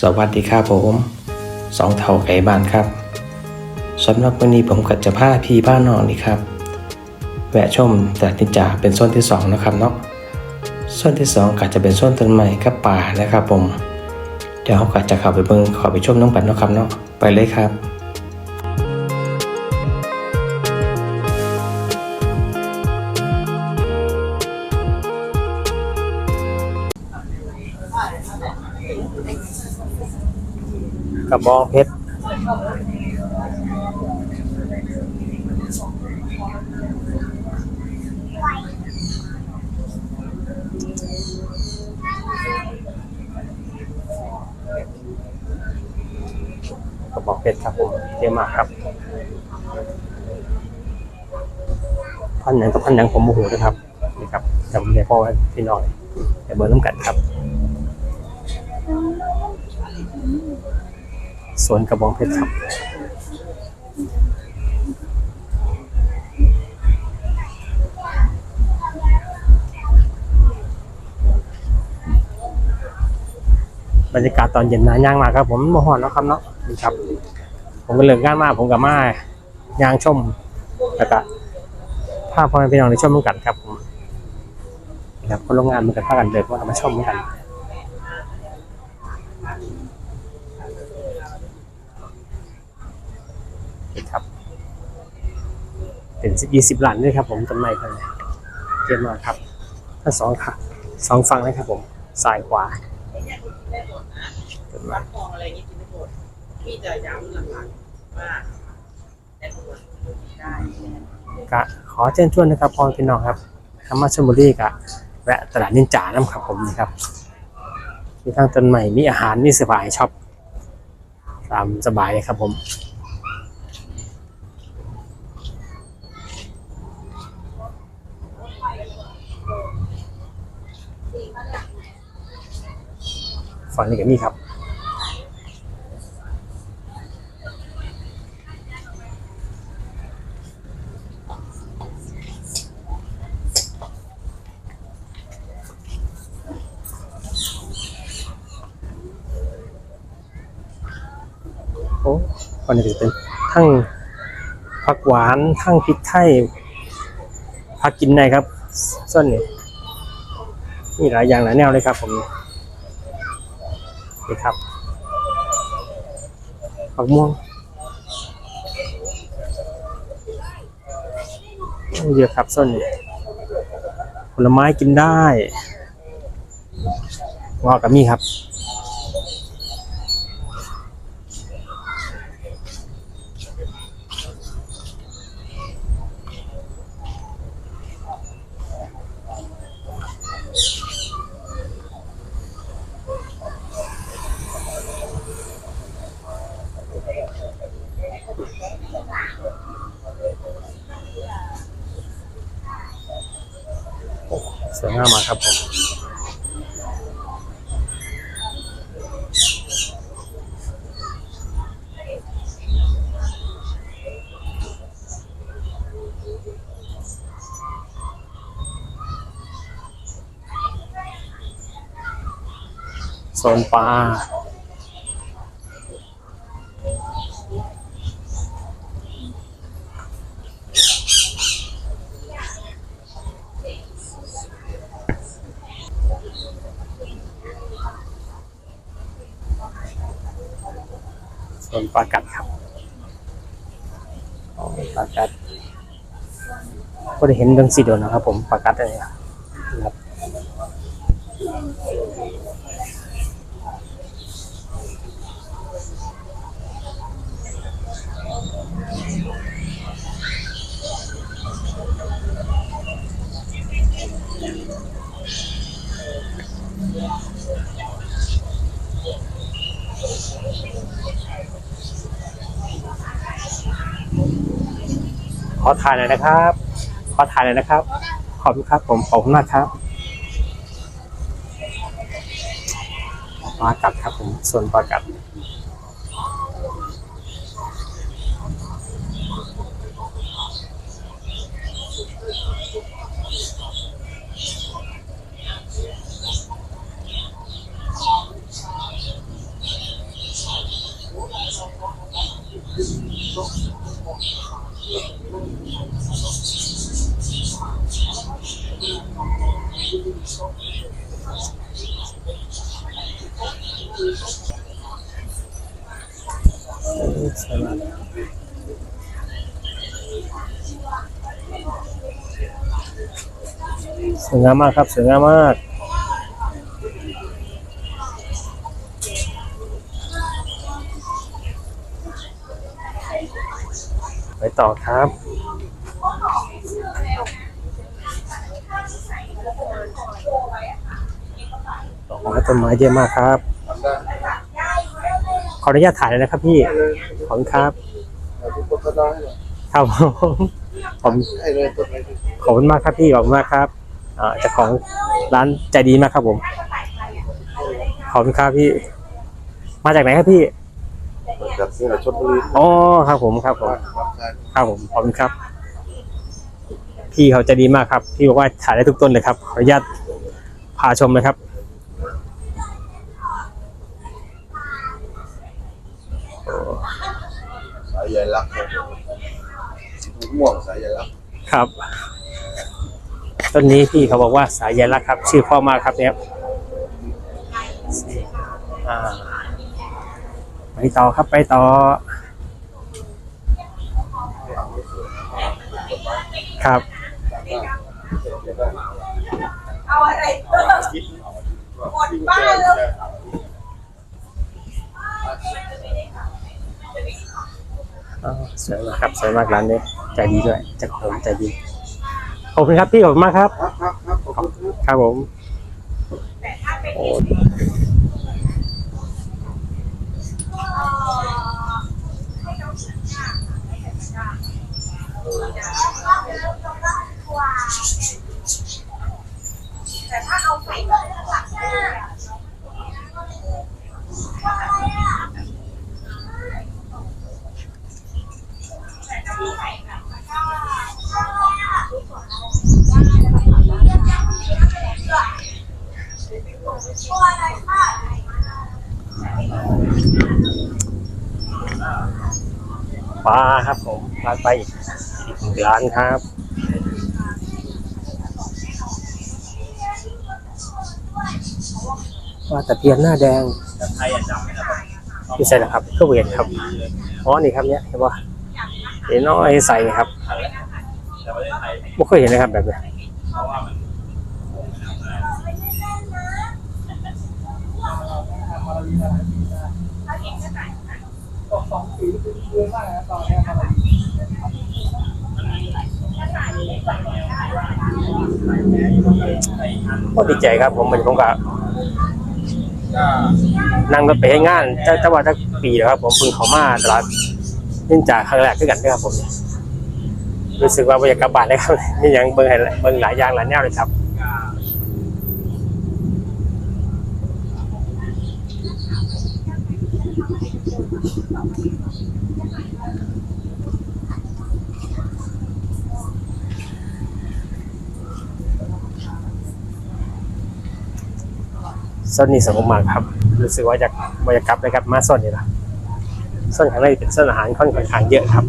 สวัสดีครับผมสองเท่าไก่บ้านครับสำหรับวันนี้ผมกัดจะพาพี่บ้านนองนี่ครับ แวะชมแต่นิจาเป็นส่วนที่สองนะครับเนาะส่วนที่สองก็จะเป็นส่วนต้นไม้กับป่านะครับผมเดี๋ยวเขาก็จะเข้าไปเบิ่งขอไปชมน้องปันนะครับเนาะไปเลยครับ กระบองเพชรกระบอกเพชรครับผมเยอะมากครับ พันหยังกับพันหยังผมโมโหนะครับนี่ครับจำได้พ่อไว้พี่น้อยแต่เบอร์น้ำกันครับ สวนกระบองเพชรครับบรรยากาศตอนเย็นนะย่างมาครับ ผมมหอนเนาะครับเนาะนี่ครับ ผมก็เลิกงานมาผมกับมาย่างชมแล้วก็พาพ่อแม่พี่น้องในชมกันครับผมนี่ครับคนโรงงานมันก็พากันเลิกว่ามาชมกัน นี่ครับ เป็นสิบยี่สิบล้านด้วยครับผมต้นไม้กันเลยเยอะมากครับทั้งสองค่ะสองฝั่งเลยครับผมซ้ายขวาต้นไม้ทองอะไรอย่างนี้กินไม่หมดมีแต่ย้ำหลักๆว่าแต่ตัวได้กะขอเชิญชวนนะครับพ่อพี่น้องครับคำว่าชลบุรีกะแวะตลาดนินจาน้ำครับผมนี่ครับมีทั้งต้นไม้มีอาหารมีเสื้อผ้าให้ช็อปตามสบายเลยครับผม ฝั่งนี้ก็มีครับโอ้ฝั่งนี้ก็จะเป็นทั้งผักหวานทั้งพริกไทยผักกินได้ครับส่วนนี้มีหลายอย่างหลายแนวเลยครับผม นี่ครับผักม่วงเยอะครับส้นนี้ผลไม้กินได้งอกกับมีครับ วยงามมากครับผมโซนปลาโซนปลากัดครับอ๋อปลากัด ก็ได้เห็นดังสีเดียวนะครับผมปลากัดอะไรครับ ขอถ่ายหน่อยนะครับ ขอถ่ายหน่อยนะครับ ขอบคุณครับผมขอบคุณมากครับปลากัดครับผมส่วนปลากัด สวยมากสวยงามมากครับสวยงามมากไปต่อครับดอกไม้ต้นไม้เยอะมากครับ ขออนุญาตถ่ายเลยนะครับพี่ ขอบคุณครับทุกคนก็ได้หรอครับผมผมให้เลยต้นไม้ขอบคุณมากครับพี่ขอบคุณมากครับอ่าเจ้าของร้านใจดีมากครับผม ขอบคุณครับพี่ มาจากไหนครับพี่จากนี่แหละชลบุรีอ๋อครับผมครับผม ครับใช่ครับผมขอบคุณครับ พี่เขาใจะดีมากครับ พี่บอกว่าถ่ายได้ทุกต้นเลยครับ ขออนุญาตพาชมเลยครับ สายใยรักม่วงสายใยรักครับ ต้นนี้พี่เขาบอกว่าสายใยรักครับ ชื่อเพ่อมากครับเนี่ยอ่าไปต่อครับไปต่อ ครับเอาอะไรเพิ่มหมดบ้านเลย อ๋อสวยมากครับสวยมากร้านนี้ใจดีด้วยเจะของใจดีขอบคุณครับพี่ขอบคุณมากครับ ครับครับครับขอบคุณครับ ครับผมแต่ถ้าเป็นโอ้แต่ถ้าเอาใส่แบบหลักเนี่ย ปลาครับผมร้านไปอีกอีกหนึ่งร้านครับว่าตะเพียนหน้าแดงไม่ใช่นะครับก็เวียนครับ อ๋อ นี่ครับเนี่ยเห็นป่ะเห็ นน้อยใส่ครับไม่เคยเห็นนะครับแบบนี้ก็ดีใจครับ ผมเหมือนผมกับนั่งรถไปให้งานเจ้าเจ้าว่าจะปีแล้วครับ ผมเพิ่งเขามาตลาด นื่องจากครั้งแรกด้วยกันด้วยครับผมรู้สึกว่าไม่อยากกลับานเลยครับนี่ยังเบิ่งเบิ่งหลายอย่างหลายแนวเลยครับส้นนี้สนุกมากครับ รู้สึกว่าจะบรรยากาศนะครับมาส้นนี่ละ ส้นข้างในเป็นส้นอาหารค่อนข้างเยอะครับ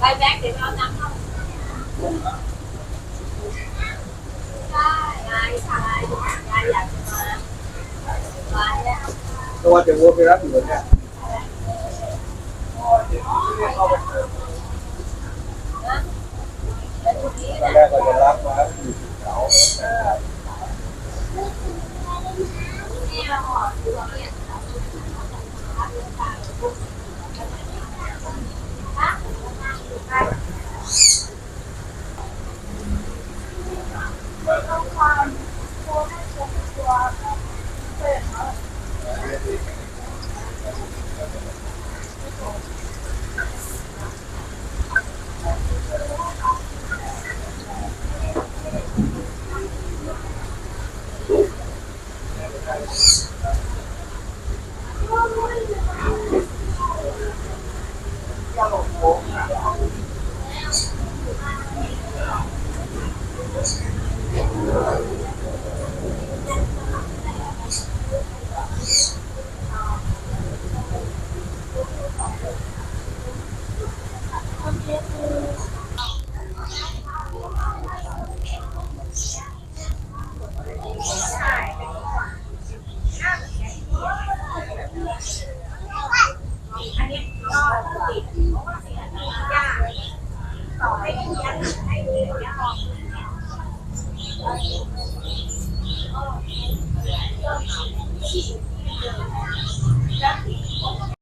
Bài bác thì nó nắng không? Tôi qua trường mua cái đó thì được nha Thank